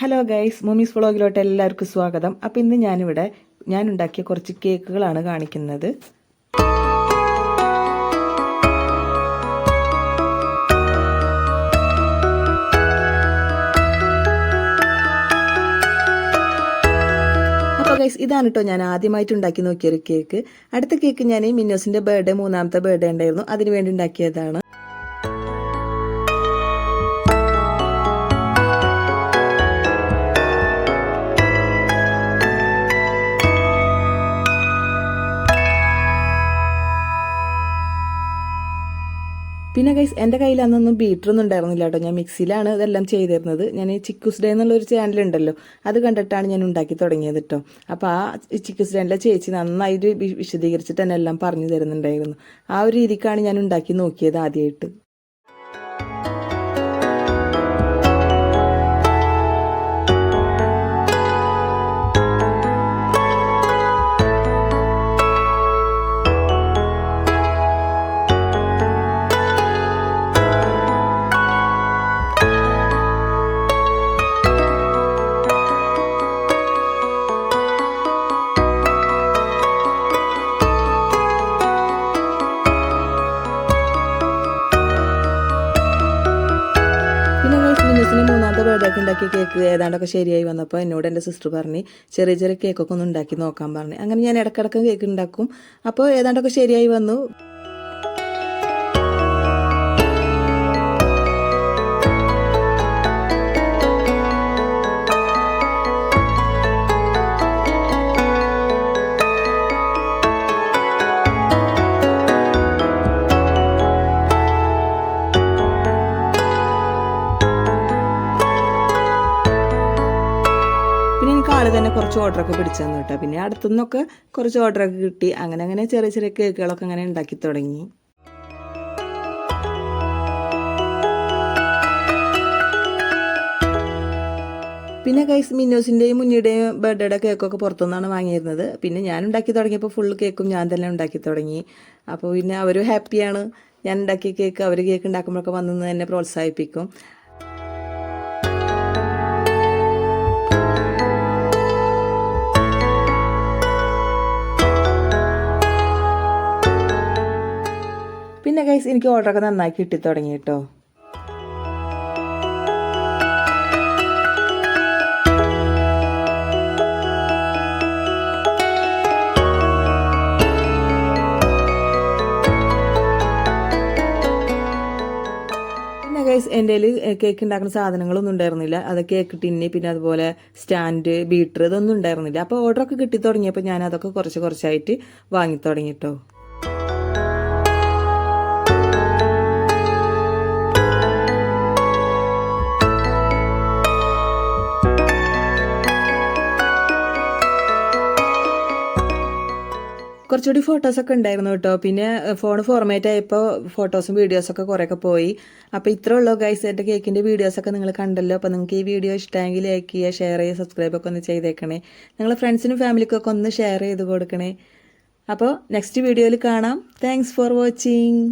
Hello guys mummies വ്ളോഗിലോട്ട് എല്ലാവർക്കും സ്വാഗതം. അപ്പോൾ ഇന്ന് ഞാനിവിടെ ഞാൻ ഉണ്ടാക്കിയ കുറച്ച് കേക്കുകളാണ് കാണിക്കുന്നത്. ഗൈസ് ഇതാണ് കേട്ടോ ഞാൻ ആദ്യമായിട്ട് ഉണ്ടാക്കി നോക്കിയൊരു കേക്ക്. അടുത്ത കേക്ക് ഞാൻ മിന്നോസിന്റെ ബർത്ത്ഡേ മൂന്നാമത്തെ ബർത്ത്ഡേ ഉണ്ടായിരുന്നു. അതിന് വേണ്ടി ഉണ്ടാക്കിയതാണ്. പിന്നെ ഗൈസ് എന്റെ കയ്യിൽ അന്നൊന്നും ബീറ്ററൊന്നും ഉണ്ടായിരുന്നില്ല കേട്ടോ. ഞാൻ മിക്സിയിലാണ് ഇതെല്ലാം ചെയ്തിരുന്നത്. ഞാൻ ഈ ചിക്കുസ് ഡേ എന്നുള്ളൊരു ചാനലുണ്ടല്ലോ അത് കണ്ടിട്ടാണ് ഞാൻ ഉണ്ടാക്കി തുടങ്ങിയത് കേട്ടോ അപ്പോൾ ആ ചിക്കുസ് ഡേനിലെ ചേച്ചി നന്നായിട്ട് വിശദീകരിച്ചിട്ട് തന്നെ എല്ലാം പറഞ്ഞു തരുന്നുണ്ടായിരുന്നു. ആ ഒരു രീതിക്കാണ് ഞാൻ ഉണ്ടാക്കി നോക്കിയത് ആദ്യമായിട്ട് മിന്നസിന് മൂന്നാമത്തെ ബർത്ത്ഡേ ഒക്കെ ഉണ്ടാക്കിയ കേക്ക് ഏതാണ്ടൊക്കെ ശരിയായി വന്നപ്പോൾ എന്നോട് എന്റെ സിസ്റ്റർ പറഞ്ഞ് ചെറിയ ചെറിയ കേക്കൊക്കെ ഒന്ന് ഉണ്ടാക്കി നോക്കാൻ പറഞ്ഞു. അങ്ങനെ ഞാൻ ഇടക്കിടക്ക് കേക്ക് ഉണ്ടാക്കും. അപ്പോൾ ഏതാണ്ടൊക്കെ ശരിയായി വന്നു. തന്നെ കുറച്ച് ഓർഡറൊക്കെ പിടിച്ചു തന്നു കേട്ടോ. പിന്നെ അടുത്തുനിന്നൊക്കെ കുറച്ച് ഓർഡറൊക്കെ കിട്ടി. അങ്ങനെ അങ്ങനെ ചെറിയ ചെറിയ കേക്കുകളൊക്കെ അങ്ങനെ ഉണ്ടാക്കി തുടങ്ങി. പിന്നെ ഗൈസ് മിന്നോസിന്റെയും മുന്നിയുടെയും ബർത്ത്ഡേയുടെ കേക്കൊക്കെ പുറത്തുനിന്നാണ് വാങ്ങിയിരുന്നത്. പിന്നെ ഞാൻ ഉണ്ടാക്കി തുടങ്ങിയപ്പോൾ ഫുൾ കേക്കും ഞാൻ തന്നെ ഉണ്ടാക്കി തുടങ്ങി. അപ്പോൾ പിന്നെ അവർ ഹാപ്പിയാണ് ഞാൻ ഉണ്ടാക്കിയ കേക്ക് അവർ കേക്ക് ഉണ്ടാക്കുമ്പോഴൊക്കെ വന്നു തന്നെ പ്രോത്സാഹിപ്പിക്കും. പിന്നെ ഗൈസ് എനിക്ക് ഓർഡറൊക്കെ നന്നായി കിട്ടി തുടങ്ങി കേട്ടോ ഗൈസ് എന്റെ കേക്ക് ഉണ്ടാക്കുന്ന സാധനങ്ങളൊന്നും ഉണ്ടായിരുന്നില്ല. അത് കേക്ക് ടിന്നി പിന്നെ അതുപോലെ സ്റ്റാൻഡ് ബീറ്റർ ഇതൊന്നും ഉണ്ടായിരുന്നില്ല. അപ്പോൾ ഓർഡറൊക്കെ കിട്ടി തുടങ്ങിയപ്പോൾ ഞാൻ അതൊക്കെ കുറച്ച് കുറച്ചായിട്ട് വാങ്ങി തുടങ്ങി കുറച്ചുകൂടി ഫോട്ടോസൊക്കെ ഉണ്ടായിരുന്നു കേട്ടോ. പിന്നെ ഫോൺ ഫോർമാറ്റ് ആയപ്പോൾ ഫോട്ടോസും വീഡിയോസൊക്കെ കുറേയൊക്കെ പോയി. അപ്പോൾ ഇത്രേ ഉള്ളൂ ഗൈസ് എന്റെ കേക്കിന്റെ വീഡിയോസൊക്കെ നിങ്ങൾ കണ്ടല്ലോ. അപ്പോൾ നിങ്ങൾക്ക് ഈ വീഡിയോ ഇഷ്ടമെങ്കിൽ ലൈക്ക് ചെയ്യുക ഷെയർ ചെയ്യുക സബ്സ്ക്രൈബ് ഒക്കെ ഒന്ന് ചെയ്തേക്കണേ. നിങ്ങളെ ഫ്രണ്ട്സിനും ഫാമിലിക്കൊക്കെ ഒന്ന് ഷെയർ ചെയ്ത് കൊടുക്കണേ. അപ്പോൾ നെക്സ്റ്റ് വീഡിയോയിൽ കാണാം. Thanks for watching